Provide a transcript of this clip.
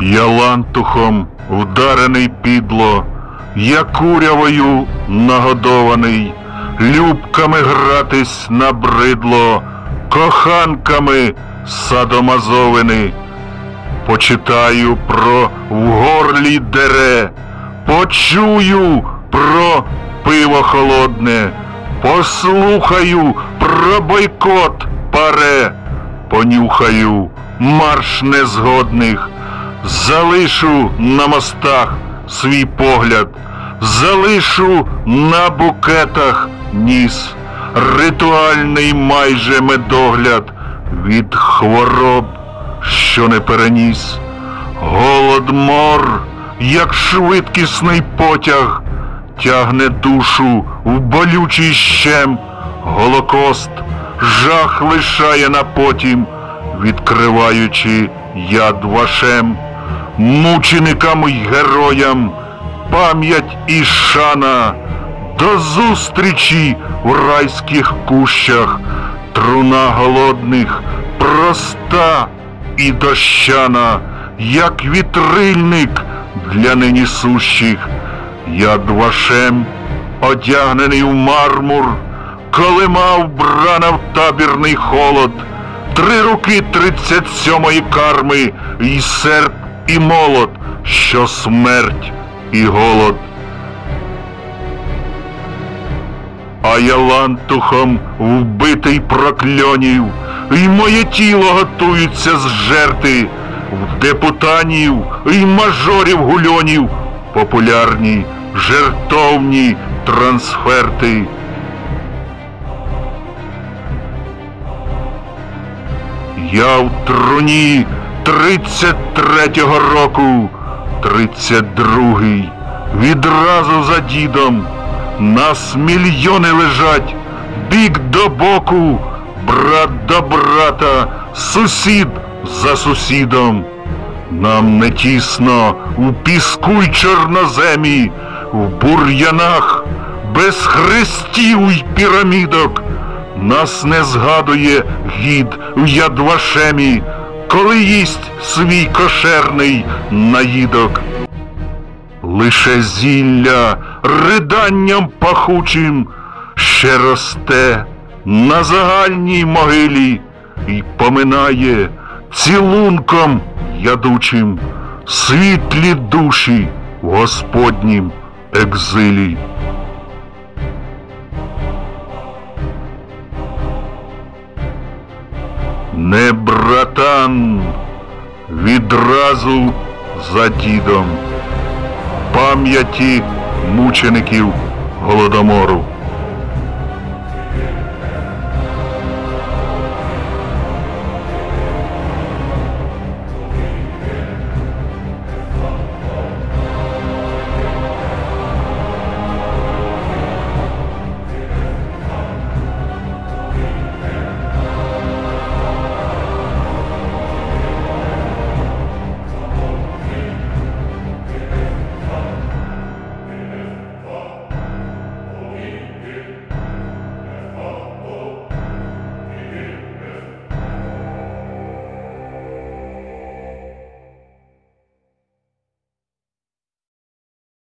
Я лантухом вдарений підло, я курявою нагодований, любками гратись набридло, коханками садомазовини. Почитаю про в горлі дере, почую про пиво холодне, послухаю про бойкот паре, понюхаю марш незгодних, залишу на мостах свій погляд, залишу на букетах ніс, ритуальний майже медогляд від хвороб, що не переніс. Голодмор, як швидкісний потяг, тягне душу в болючий щем, Голокост жах лишає на потім, відкриваючи яд вашем, мученикам й героям, пам'ять і шана, до зустрічі в райських кущах, труна голодних, проста і дощана, як вітрильник для нині сущих, яд вашем, одягнений в мармур, коли мав брана в табірний холод, три руки тридцять сьомої карми, і серп, і молот, що смерть і голод. А я лантухом вбитий прокльонів, і моє тіло готується з жерти в депутанів і мажорів гульонів, популярні жертовні трансферти. Я в труні 33-го року, 32-й, відразу за дідом. Нас мільйони лежать, бік до боку, брат до брата, сусід за сусідом. Нам не тісно у піску й чорноземі, в бур'янах, без хрестів й пірамідок. Нас не згадує гід в ядвашемі, коли їсть свій кошерний наїдок. Лише зілля риданням пахучим ще росте на загальній могилі і поминає цілунком ядучим світлі душі в Господнім екзилі. Не братан відразу за дідом пам'яті мучеників голодомору.